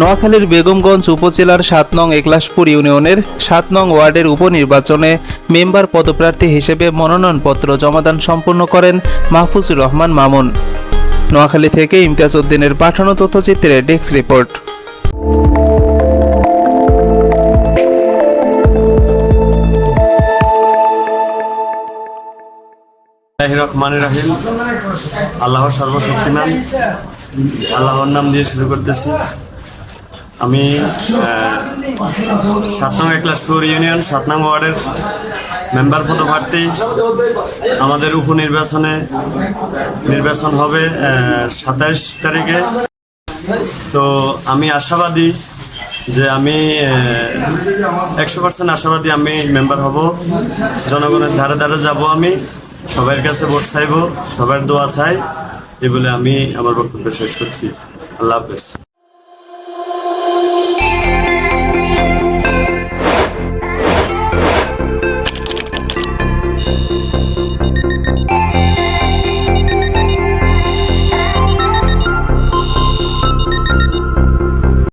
নোয়াখালীর বেগমগঞ্জ উপজেলার সাত নং একলাশপুর ইউনিয়নের সাত নং ওয়ার্ডের উপনির্বাচনে মেম্বার পদপ্রার্থী হিসেবে মনোনয়নপত্র জমাদান সম্পন্ন করেন মাহফুজুর রহমান মামুন। নোয়াখালী থেকে ইমতিয়াজ উদ্দিনের পাঠানো তথ্যচিত্রে ডেস্ক রিপোর্ট। আল্লাহর সর্বশক্তিমান। আল্লাহর নাম দিয়ে শুরু করতেছি। আমি সাত নং একলাসপুর ইউনিয়ন সাত নং ওয়ার্ডের মেম্বার পদপ্রার্থী। আমাদের উপনির্বাচনে নির্বাচন হবে সাতাইশ তারিখে। তো আমি আশাবাদী যে আমি একশো পার্সেন্ট আশাবাদী আমি মেম্বার হব। জনগণের ধারে ধারে যাব আমি সবার কাছে ভোট চাইব, সবার দোয়া চাই এই বলে আমি আমার বক্তব্য শেষ করছি। আল্লাহ হাফেজ।